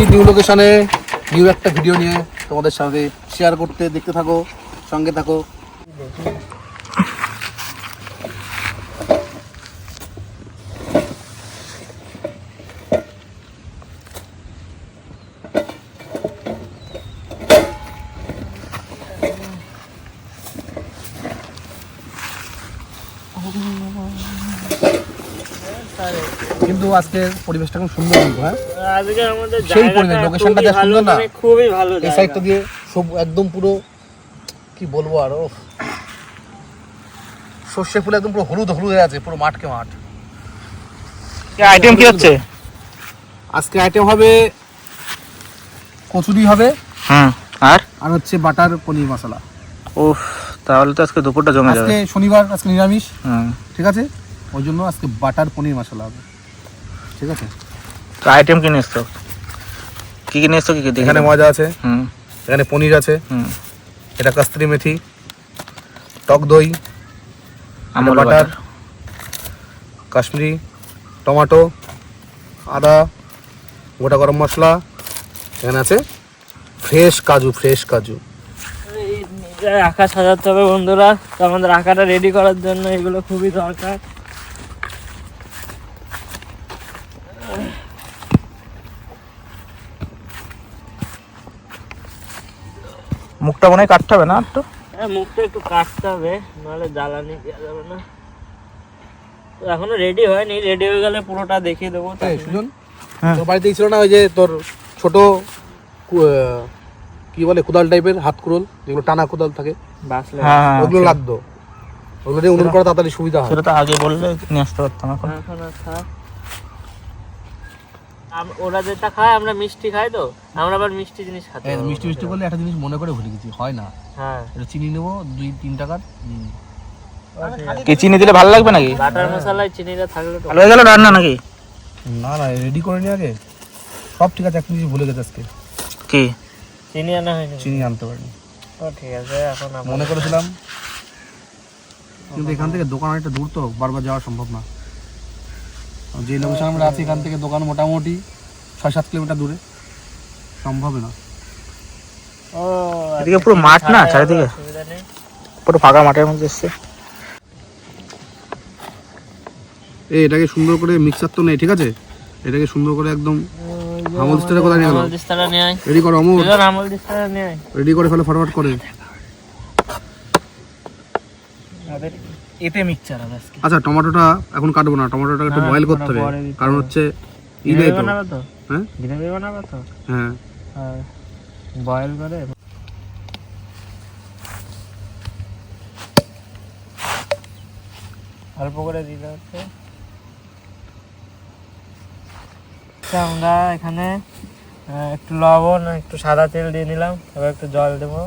এসেছি নিউ লোকেশনে নিউ একটা ভিডিও নিয়ে তোমাদের সাথে শেয়ার করতে, দেখতে থাকো, সঙ্গে থাকো। কিন্তু আজকে পরিবেশটা খুব সুন্দর কিন্তু হ্যাঁ? আজকে আমাদের সেই পরিবেশ, লোকেশনটা যা সুন্দর না? মানে খুবই ভালো এই সাইডটা দিয়ে সব একদম পুরো কি বলব আর? ও সর্ষে ফুল একদম পুরো হলুদ হলুদ হয়ে আছে পুরো মাঠকে মাঠ। আইটেম কি হচ্ছে? আজকে আইটেম হবে কচুরি হবে হুম আর? আর হচ্ছে বাটার পনির মশলা। উফ তাহলে তো আজকে দুপুরটা জমে যাবে। আজকে শনিবার আজকে নিরামিষ। হুম। ঠিক আছে? ওই জন্য আজকে বাটার পনির মশলা হবে। ঠিক আছে? তো আইটেম কি নিয়ে এসছো? কি কি নিয়ে এসছো কি কি? এখানে মজা আছে। হুম। এখানে পনির আছে। হুম। এটা কাস্তুরি মেথি টক দই আমল বাটার কাশ্মীরি টমেটো আদা গোটা গরম মশলা এখানে আছে ফ্রেশ কাজু ফ্রেশ কাজু। এই আঁকা সাজাতে হবে বন্ধুরা। তো আমাদের আঁকাটা রেডি করার জন্য এগুলো খুবই দরকার। মুখটা মনে হয় কাটতে হবে না একটু? হ্যাঁ মুখটা একটু কাটতে হবে নাহলে জ্বালানি দেওয়া যাবে না। তো এখনও রেডি হয়নি রেডি হয়ে গেলে পুরোটা দেখিয়ে দেবো এই সুজন হ্যাঁ। তোর ছিল না ওই যে তোর ছোট কি বলে কোদাল টাইপের হাত কুড়োল যেগুলো টানা কোদাল থাকে? হ্যাঁ ওগুলো লাগতো। ওগুলো দিয়ে উনুন করা তাড়াতাড়ি সুবিধা হয়। সেটা তো আগে বললে নিয়ে আসতে পারতাম এখন। এখন আর থাক। আম- ওরা যেটা খায় আমরা মিষ্টি খাই তো। আমরা আবার মিষ্টি জিনিস খাতে এই মিষ্টি মিষ্টি। করলে একটা জিনিস মনে করে ভুলে গেছি হয় না। হ্যাঁ। এটা চিনি নেব দুই তিন টাকার। কি চিনি দিলে ভালো লাগবে নাকি? বাটার মশলায় চিনিটা থাকলে ভালো হয়ে গেল রান্না নাকি? না না রেডি করে নি আগে। সব ঠিক আছে একটা জিনিস ভুলে গেছে আজকে। কি? চিনি আনা হয়নি। চিনি আনতে পারিনি। ও ঠিক আছে এখন মনে করেছিলাম। কিন্তু এখান থেকে দোকান অনেকটা দূর তো বারবার যাওয়া সম্ভব না। যে লোকেশন আমরা আছি এখান থেকে দোকান মোটামুটি ছয় সাত কিলোমিটার দূরে। সম্ভব না। ও এদিকে পুরো মাঠ না চারিদিকে? পুরো ফাঁকা মাঠের মধ্যে এসছে। এই এটাকে সুন্দর করে মিক্সার তো নেই ঠিক আছে? এটাকে সুন্দর করে একদম আমল দিস্তাটা কোথায় নিয়ে গেল? আমল রেডি করো আমল দিস্তাটা নিয়ে রেডি করে ফেলো ফটাফট করে। এতে মিক্সচার হবে আজকে। আচ্ছা টমেটোটা এখন কাটবো না টমেটোটা একটু বয়েল করতে হবে কারণ হচ্ছে তো। হ্যাঁ? গ্রেভি বানাবে তো? হ্যাঁ। বয়েল করে অল্প করে দিতে হচ্ছে আচ্ছা, আমরা এখানে একটু লবণ একটু সাদা তেল দিয়ে নিলাম এবার একটু জল দেবো।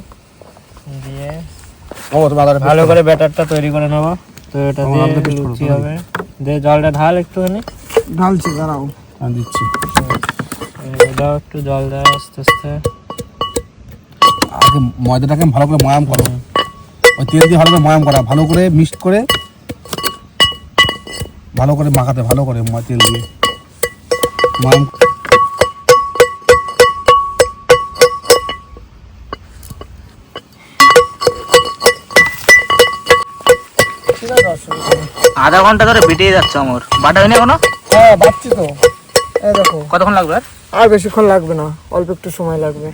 দিয়ে ও তুমি ভালো করে ব্যাটারটা তৈরি করে নেব তো এটা দিয়ে লুচি হবে। দিয়ে জলটা ঢাল একটুখানি। ঢালছি দাঁড়াও। আমি দিচ্ছি। দাও একটু জল দাও আস্তে আস্তে। আগে ময়দাটাকে ভালো করে ময়াম করো। ওই তেল দিয়ে ভালো করে ময়াম করা ভালো করে মিক্সড করে ভালো করে মাখাতে ভালো করে ময়- তেল দিয়ে। ময়াম আধা ঘণ্টা ধরে বেটে যাচ্ছে আমার বাটা হয়নি এখনও? হ্যাঁ ভাবছি তো। এই দেখো। কতক্ষণ লাগবে আর? আর বেশিক্ষণ লাগবে না অল্প একটু সময় লাগবে।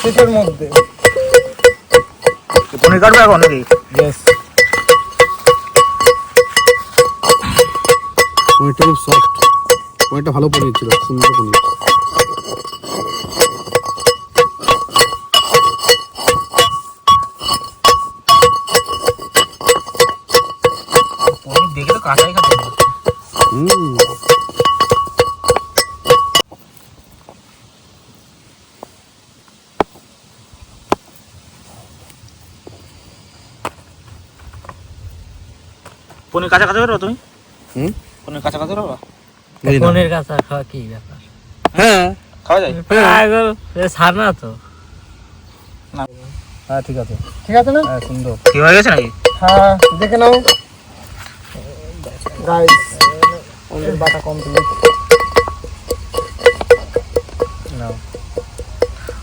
শীতের মধ্যে। পনির কাটবে এখন নাকি? ইয়েস পনিরটা খুব সফট পনিরটা ভালো পনির ছিল সুন্দর পনির কাঁচাই হুম পনির কাঁচা কাঁচা তুমি? হুম? পনির কাঁচা কাঁচা এই পনির কাঁচা খাওয়া কি ব্যাপার? হ্যাঁ। খাওয়া যায়? পাগল ছাড় তো। হ্যাঁ ঠিক আছে। ঠিক আছে না? হ্যাঁ সুন্দর। কি হয়ে গেছে নাকি? হ্যাঁ দেখে নাও। গাইস পনির বাটা কমপ্লিট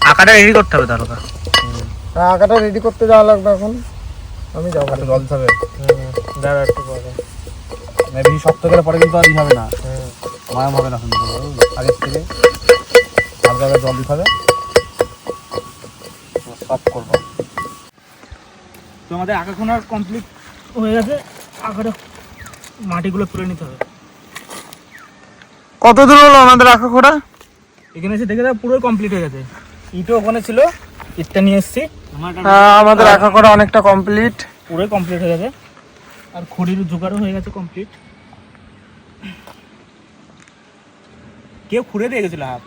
আঁকাটা রেডি করতে হবে তাহলে হ্যাঁ আঁকাটা রেডি করতে যাওয়া লাগবে এখন। আমি যাব। একটু জল দিতে হবে। দাঁড়া একটু পরে। মেবি শক্ত গেলে পরে কিন্তু আর ই হবে না। হুম। মায়াম হবে না কিন্তু আগের থেকে হালকা হালকা জল দিতে হবে। সব করব। তো আমাদের আঁকা কমপ্লিট হয়ে গেছে। আঁকাটা মাটিগুলো তুলে নিতে হবে। কত দূর হলো আমাদের আঁকা খোড়া? এখানে এসে দেখে পুরো কমপ্লিট হয়ে গেছে। ইটও ওখানে ছিল ইটটা নিয়ে এসেছি। হ্যাঁ আমাদের আঁকা খোড়া অনেকটা কমপ্লিট পুরোই কমপ্লিট হয়ে গেছে। আর খড়ির জোগাড়ও হয়ে গেছে কমপ্লিট কেউ খুঁড়ে দিয়ে গেছিল হাফ।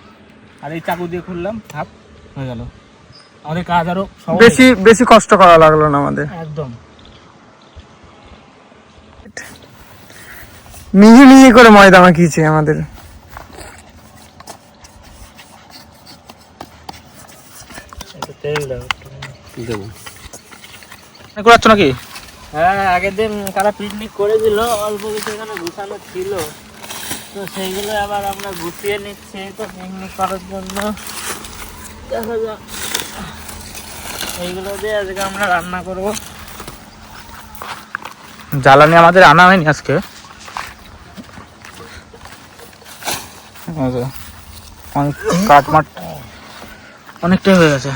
আর এই চাকু দিয়ে খুললাম হাফ হয়ে গেল। আমাদের কাজ আরও বেশি বেশি কষ্ট করা লাগল না আমাদের। একদম। মিহি মিহি করে ময়দা মাখিয়েছে আমাদের। তেল দাও দেবো? করাচ্ছ নাকি? হ্যাঁ আগের দিন কারা পিকনিক করেছিল অল্প কিছু এখানে গুছানো ছিল। তো সেইগুলো আবার আমরা গুছিয়ে নিচ্ছি তো পিকনিক করার জন্য। দেখা যাক। এইগুলো দিয়ে আজকে আমরা রান্না করব। জ্বালানি আমাদের আনা হয়নি আজকে। এই অনেক কাঠ মাঠ। অনেকটাই হয়ে গেছে।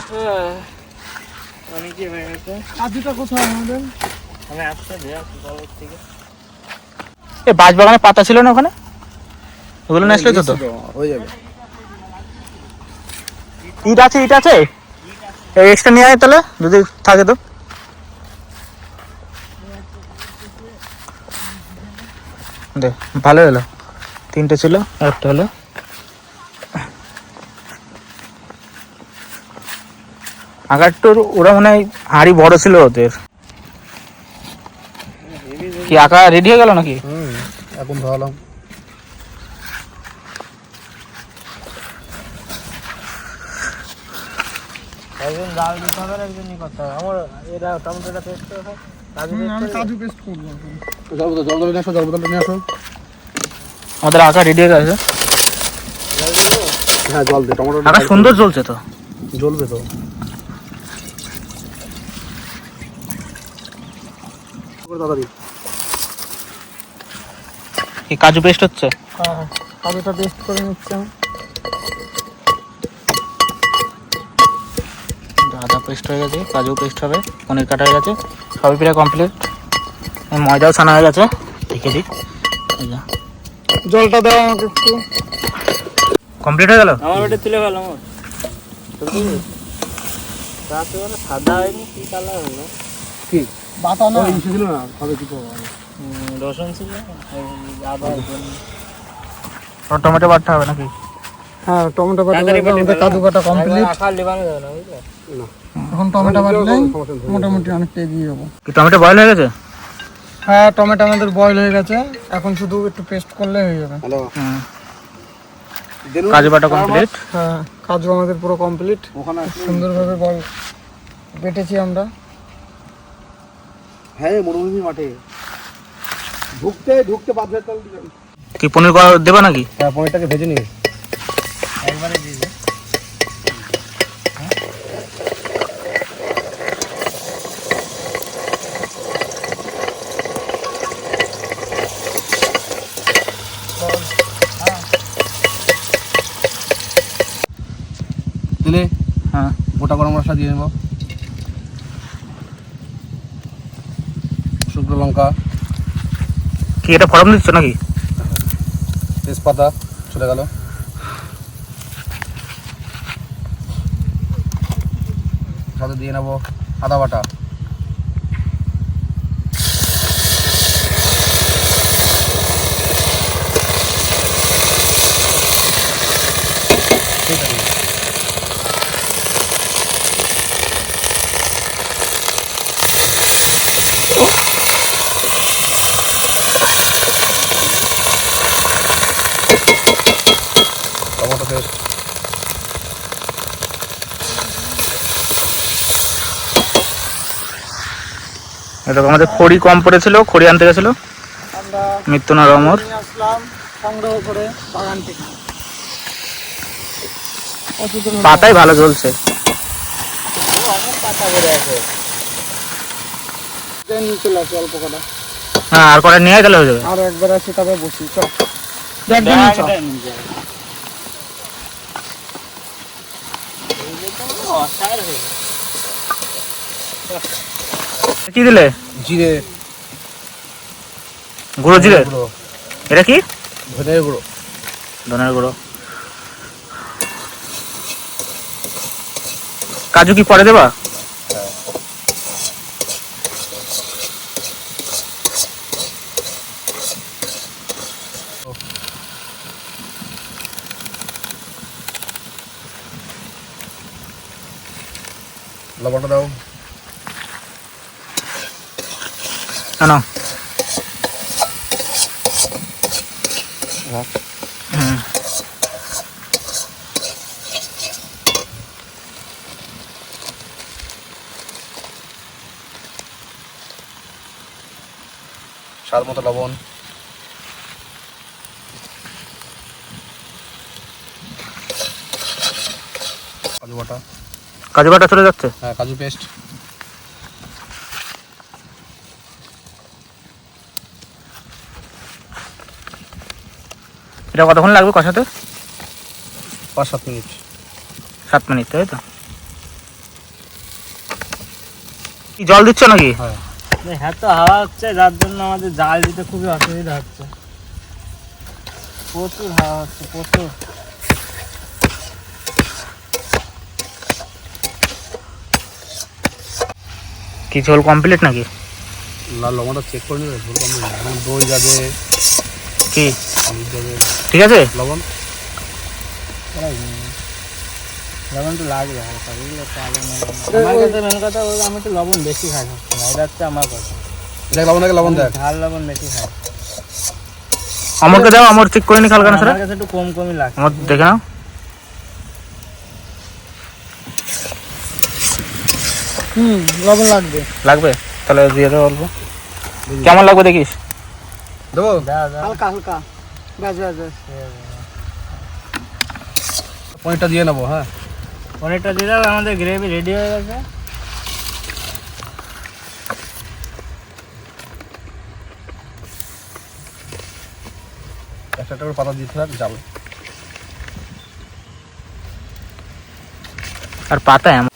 এ, বাঁশ বাগানে পাতা ছিল না ওখানে? ওগুলো নিয়ে আসলে তো ইট আছে ইট আছে? এই এক্সট্রা নিয়ে আয় তাহলে, যদি থাকে তো। দে, ভালো হলো। তিনটে ছিল, একটা হলো। আগারটোর ওরা মনে হয় হাড়ি বড় ছিল ওদের। কি আঁকা রেডি হয়ে গেল নাকি? হুম এখন ধরালাম। একদিন ডাল দিতে হবে আর একদিন ই করতে হবে। আমার এরা টমেটোটা পেস্ট করে খাই কাজু পেস্ট করব জল বোতল জল নিয়ে আসো জল বোতলটা নিয়ে আসো। আমাদের আঁকা রেডি হয়ে গেছে। হ্যাঁ জল দে টমেটো আঁকা সুন্দর চলছে তো। জ্বলবে তো। তাড়াতাড়ি কি কাজু পেস্ট হচ্ছে? হ্যাঁ কাজুটা পেস্ট করে নিচ্ছি আমি। আদা পেস্ট হয়ে গেছে কাজু পেস্ট হবে পনির কাটা হয়ে গেছে সবই প্রায় কমপ্লিট ময়দাও ছানা হয়ে গেছে দেখে দিই। জলটা দাও আমাকে একটু। কমপ্লিট হয়ে গেল? আমার ওটা তুলে ফেলো আমার। সাদা হয়নি কি কালার হলো? কি? বাটা ওই ইসে ছিল না খাবে কি করব রসুন ছিল আদা টমেটো বাটতে হবে নাকি? হ্যাঁ টমেটো বাটা আমাদের কাজু কাটা কমপ্লিট যাবে না বুঝলে? এখন টমেটো বাটলে মোটামুটি অনেকটা এগিয়ে যাব কি টমেটো বয়েল হয়ে গেছে? হ্যাঁ টমেটো আমাদের বয়েল হয়ে গেছে। এখন শুধু একটু পেস্ট করলে হয়ে যাবে। হ্যালো কাজু বাটা কমপ্লিট হ্যাঁ কাজু আমাদের পুরো কমপ্লিট ওখানে সুন্দরভাবে বল বেটেছি আমরা। হ্যাঁ মরুভূমি মাঠে। ঢুকতে ঢুকতে বাদ হয়ে কি পনির করা দেবা নাকি? হ্যাঁ পনিরটাকে ভেজে নিয়ে একবারে দিয়ে দে। দিলে হ্যাঁ গোটা গরম মশলা দিয়ে নেব লঙ্কা। কি এটা ফরম দিচ্ছ নাকি? তেজপাতা চলে গেল। সাথে দিয়ে নেব আদা বাটা ঠিক আছে টমেটো পেস্ট এটা আমাদের খড়ি কম পড়েছিল খড়ি আনতে গেছিল। আমরা মৃত্যুনা রমর নিয়ে আসলাম সংগ্রহ করে বাগান থেকে। পাতাই ভালো চলছে অনেক পাতা করে আছে। নিয়ে চলে আসি অল্প কটা। হ্যাঁ আর কটা নিয়ে তাহলে হয়ে যাবে। আর একবার আসি তারপরে বসি অসার হয়ে। কি দিলে? জিরে। গুঁড়ো জিরে? এটা কি? ধনের গুঁড়ো। ধনের গুঁড়ো। কাজু কি পরে দেবা? লবণটা দাও। হ্যাঁ। হুম। স্বাদ মতো লবণ কাজু বাটা কাজু বাটা চলে যাচ্ছে হ্যাঁ কাজু পেস্ট এটা কতক্ষণ লাগবে কষাতে? পাঁচ সাত মিনিট। সাত মিনিট তাই তো? কি জল দিচ্ছ নাকি? হ্যাঁ। হ্যাঁ তো হাওয়া হচ্ছে যার জন্য আমাদের জাল দিতে খুবই অসুবিধা হচ্ছে। প্রচুর হাওয়া হচ্ছে প্রচুর। কি ঝোল কমপ্লিট নাকি? লাল লবণটা চেক করে নেবে ভুল কম নেই এখন দই যাবে কি? ঠিক আছে? লবণ? লবণ তো লাগবে হালকা বুঝলে আমার কাছে মেন কথা আমি তো লবণ বেশি খাই। এটা হচ্ছে আমার কথা। দেখ লবণ দেখ লবণ দেখ। ঝাল লবণ বেশি খাই। আমরকে দাও আমর চেক করে নি না আমার কাছে একটু কম কমই লাগে। আমার দেখে নাও। হুম লবণ লাগবে। লাগবে? তাহলে দিয়ে দাও অল্প। কেমন লাগবে দেখিস? দেবো দাও দাও হালকা হালকা ব্যাস ব্যাস ব্যাস পনিরটা দিয়ে নেব হ্যাঁ পনিরটা দিয়ে দাও আমাদের গ্রেভি রেডি হয়ে গেছে একটা একটা করে পাতা দিতে থাক জাল আর পাতা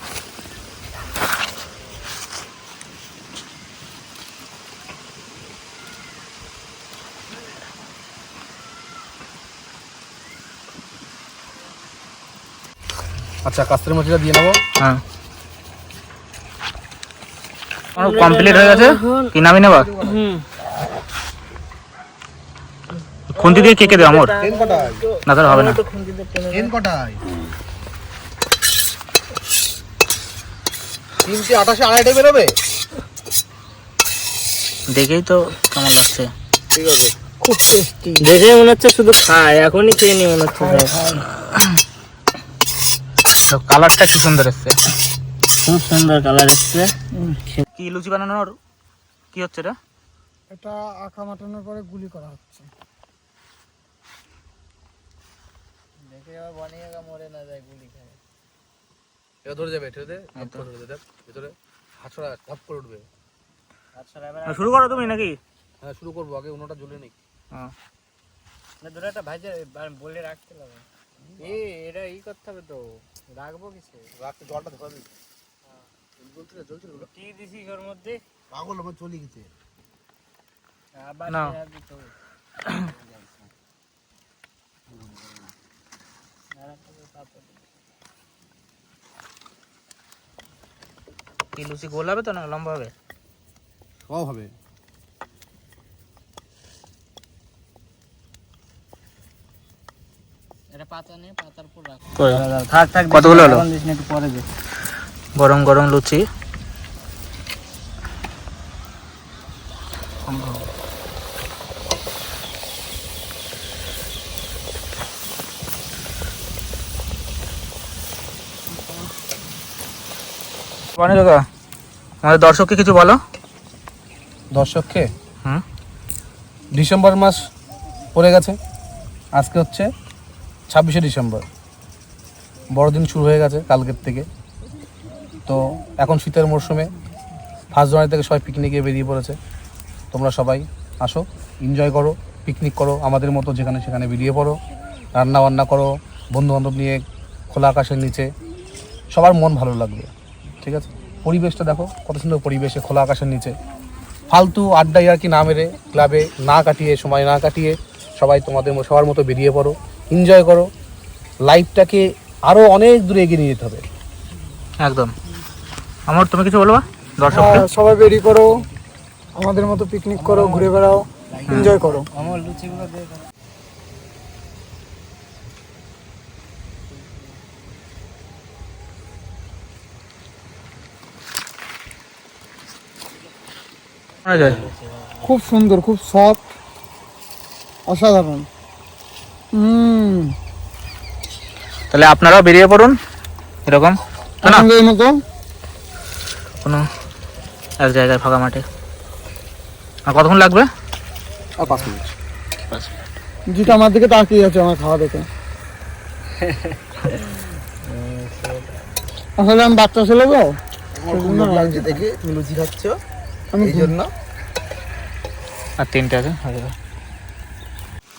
আচ্ছা কাস্তের মাছিটা দিয়ে নেব। হ্যাঁ। কমপ্লিট হয়ে গেছে? কি নামি নেবা? হুম। খুন্তি দিয়ে কেকে দেবো আমার না তাহলে হবে না। তিনটে আঠাশে আড়াইটে বেরোবে? দেখেই তো কেমন লাগছে। ঠিক আছে। খুব টেস্টি দেখে মনে হচ্ছে শুধু খায় এখনই খেয়ে নি মনে হচ্ছে। তো কালারটা কি সুন্দর এসছে। খুব সুন্দর কালার এসছে। কি লুচি বানানোর কি হচ্ছে এটা? এটা আঁকা মাটানোর পরে গুলি করা হচ্ছে। দেখে আবার বানিয়ে মরে না যায় গুলি খায়। এটা ধরে যাবে ঠেলে দে ভিতরে হাতছড়া ধাপ করে উঠবে। আচ্ছা শুরু করো তুমি নাকি? হ্যাঁ শুরু করব আগে অন্যটা জ্বলে নিক হ্যাঁ। না দুটো একটা ভাজে বলে রাখতে হবে। এ এটা ই করতে হবে তো। রাখব কিসে রাখতে জলটা ধরা দিই জ্বলছিল জ্বলছিল ওগুলো কি দিছি ওর মধ্যে। পাগল আমার চলে গেছে। আবার না। কি লুচি গোল হবে তো না? লম্বা হবে? সব হবে এটা পাতা নিয়ে পাতার উপর রাখ কই? থাক থাক কতগুলো হলো? গরম গরম লুচি। আমাদের দর্শককে কিছু বলো। দর্শককে? হুম। ডিসেম্বর মাস পড়ে গেছে। আজকে হচ্ছে ছাব্বিশে ডিসেম্বর। বড়দিন শুরু হয়ে গেছে কালকের থেকে। তো এখন শীতের মরশুমে ফার্স্ট জানুয়ারি থেকে সবাই পিকনিকে বেরিয়ে পড়েছে। তোমরা সবাই আসো এনজয় করো পিকনিক করো, আমাদের মতো যেখানে সেখানে বেরিয়ে পড়ো। রান্না বান্না করো বন্ধু বান্ধব নিয়ে খোলা আকাশের নিচে। সবার মন ভালো লাগবে, ঠিক আছে? পরিবেশটা দেখো, কত সুন্দর পরিবেশে খোলা আকাশের নিচে। ফালতু আড্ডায় আর কি না মেরে ক্লাবে না কাটিয়ে, সময় না কাটিয়ে সবাই তোমাদের সবার মতো বেরিয়ে পড়ো। এনজয় করো। লাইফটাকে আরও অনেক দূরে এগিয়ে নিয়ে যেতে হবে। একদম। আমার তুমি কিছু বলবা? দর্শককে হ্যাঁ, সবাই বেরিয়ে করো আমাদের মতো পিকনিক করো ঘুরে বেড়াও এনজয় করো। আমার লুচিগুলো দিয়ে দাও। শোনা যায় খুব সুন্দর খুব সফট অসাধারণ। হুম। তাহলে আপনারাও বেরিয়ে পড়ুন এরকম। কোনো এক জায়গায় ফাঁকা মাঠে। আর কতক্ষণ লাগবে? আর পাঁচ মিনিট। যেটা আমার দিকে তাকিয়ে আছে আমার খাওয়া দেখে। আসলে আমি বাচ্চা ছেলে তো লাগছে দেখে লুচি খাচ্ছ। আমি জন্য। আর তিনটে আছে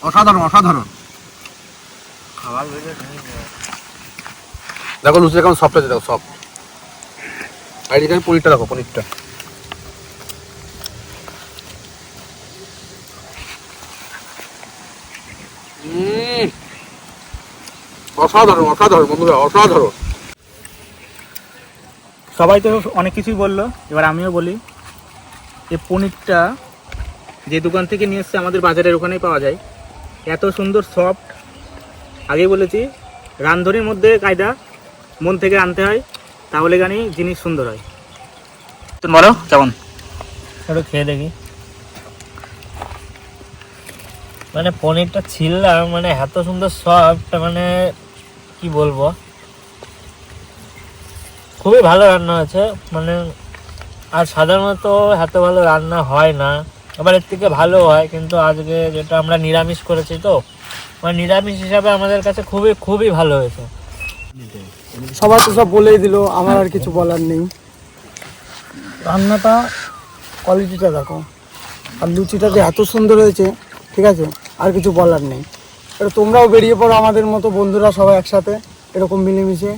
অসাধারণ অসাধারণ। দেখো লুচিটা কেমন সফট আছে দেখো সফট আর এখানে পনিরটা দেখো পনিরটা। অসাধারণ অসাধারণ বন্ধুরা অসাধারণ। সবাই তো অনেক কিছুই বলল এবার আমিও বলি এই পনিরটা যে দোকান থেকে নিয়ে এসছে আমাদের বাজারের ওখানেই পাওয়া যায়। এত সুন্দর সফট আগেই বলেছি রান্ধনির মধ্যে কায়দা মন থেকে আনতে হয় তাহলে গানি জিনিস সুন্দর হয়। তুমি বলো কেমন? একটু খেয়ে দেখি। মানে পনিরটা ছিললাম মানে এত সুন্দর সফট মানে কি বলব? খুবই ভালো রান্না আছে মানে আর সাধারণত এত ভালো রান্না হয় না। আবার এর থেকে ভালো হয় কিন্তু আজকে যেটা আমরা নিরামিষ করেছি তো মানে নিরামিষ হিসাবে আমাদের কাছে খুবই খুবই ভালো হয়েছে। সবাই তো সব বলেই দিল আমার আর কিছু বলার নেই। রান্নাটা কোয়ালিটিটা দেখো। আর লুচিটা যে এত সুন্দর হয়েছে ঠিক আছে? আর কিছু বলার নেই। এবার তোমরাও বেরিয়ে পড়ো আমাদের মতো বন্ধুরা সবাই একসাথে এরকম মিলেমিশে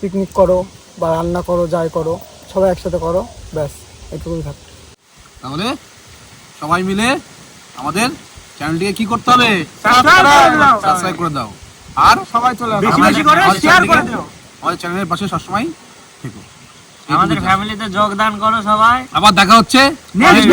পিকনিক করো বা রান্না করো যাই করো সবাই একসাথে করো ব্যাস এটুকুই থাক। তাহলে সবাই মিলে আমাদের চ্যানেলটিকে কি করতে হবে? সাবস্ক্রাইব করে দাও। আর সবাই চলে বেশি বেশি করে আমাদের শেয়ার করে দাও। আমাদের চ্যানেলের পাশে সবসময় থেকো। আমাদের ফ্যামিলিতে যোগদান করো সবাই। আবার দেখা হচ্ছে Next